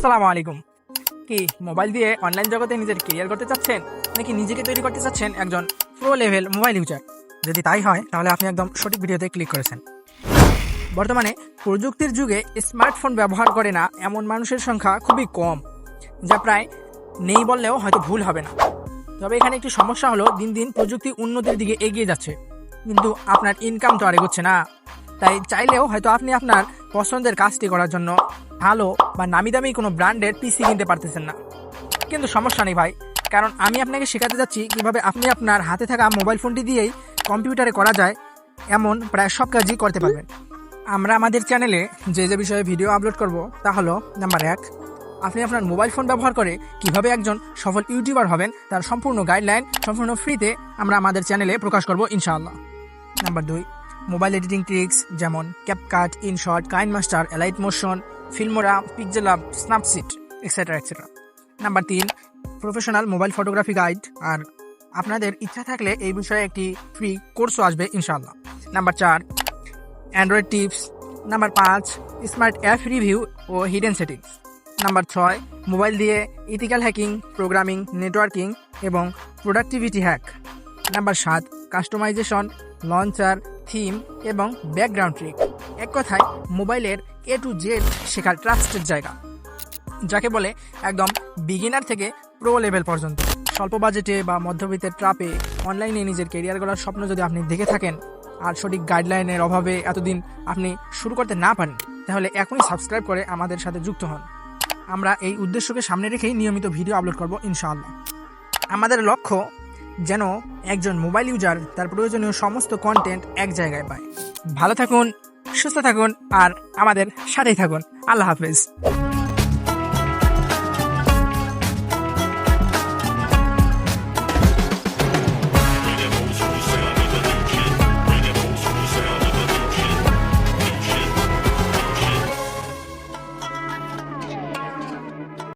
আসসালামু আলাইকুম। কি, মোবাইল দিয়ে অনলাইন জগতে নিজের কেরিয়ার করতে চাচ্ছেন? নাকি নিজেকে তৈরি করতে চাচ্ছেন একজন প্রো লেভেল মোবাইল ইউজার যদি তাই হয়, তাহলে আপনি একদম সঠিক ভিডিওতে ক্লিক করেছেন। বর্তমানে প্রযুক্তির যুগে স্মার্টফোন ব্যবহার করে না এমন মানুষের সংখ্যা খুবই কম, যা প্রায় নেই বললেও হয়তো ভুল হবে না। তবে এখানে একটি সমস্যা হলো, দিন দিন প্রযুক্তি উন্নতির দিকে এগিয়ে যাচ্ছে। কিন্তু আপনার ইনকাম তো আর এগোচ্ছে না। তাই চাইলেও হয়তো আপনি আপনার পছন্দের কাজটি করার জন্য ভালো বা নামি দামি কোনো ব্র্যান্ডের পিসি কিনতে পারতেছেন না। কিন্তু সমস্যা নেই ভাই, কারণ আমি আপনাকে শেখাতে যাচ্ছি কীভাবে আপনি আপনার হাতে থাকা মোবাইল ফোনটি দিয়েই কম্পিউটারে করা যায়, এমন প্রায় সব কাজই করতে পারবেন। আমরা আমাদের চ্যানেলে যে যে বিষয়ে ভিডিও আপলোড করব তা হলো নাম্বার এক, আপনি আপনার মোবাইল ফোন ব্যবহার করে কীভাবে একজন সফল ইউটিউবার হবেন তার সম্পূর্ণ গাইডলাইন সম্পূর্ণ ফ্রিতে আমরা আমাদের চ্যানেলে প্রকাশ করব ইনশাআল্লাহ। নাম্বার দুই মোবাইল এডিটিং ট্রিক্স যেমন CapCut InShot KineMaster Alight Motion Filmora PixelLab Snapseed etcetera etcetera number তিন প্রফেশনাল মোবাইল ফটোগ্রাফি গাইড আর আপনাদের ইচ্ছা থাকলে এই বিষয়ে একটি ফ্রি কোর্সও আসবে, ইনশাআল্লাহ। নাম্বার চার অ্যান্ড্রয়েড টিপস নাম্বার পাঁচ স্মার্ট অ্যাপ রিভিউ ও হিডেন সেটিংস নাম্বার ছয় মোবাইল দিয়ে ইথিক্যাল হ্যাকিং প্রোগ্রামিং নেটওয়ার্কিং এবং প্রোডাক্টিভিটি হ্যাক নাম্বার সাত কাস্টমাইজেশন লঞ্চার থিম এবং ব্যাকগ্রাউন্ড ট্রিক। এক কথায়, মোবাইলের এ টু জেড শেখার ট্রাস্টের জায়গা, যাকে বলে একদম বিগিনার থেকে প্রো লেভেল পর্যন্ত। স্বল্প বাজেটে বা মধ্যবিত্তের ট্রাপে অনলাইনে নিজের কেরিয়ার গড়ার স্বপ্ন যদি আপনি দেখে থাকেন, আর সঠিক গাইডলাইনের অভাবে এতদিন আপনি শুরু করতে না পারেন, তাহলে এখনই সাবস্ক্রাইব করে আমাদের সাথে যুক্ত হন। আমরা এই উদ্দেশ্যকে সামনে রেখেই নিয়মিত ভিডিও আপলোড করব ইনশাআল্লাহ। আমাদের লক্ষ্য যেন একজন মোবাইল ইউজার তার প্রয়োজনীয় সমস্ত কন্টেন্ট এক জায়গায় পায়। ভালো থাকুন, সুস্থ থাকুন আর আমাদের সাথেই থাকুন। আল্লাহ হাফেজ।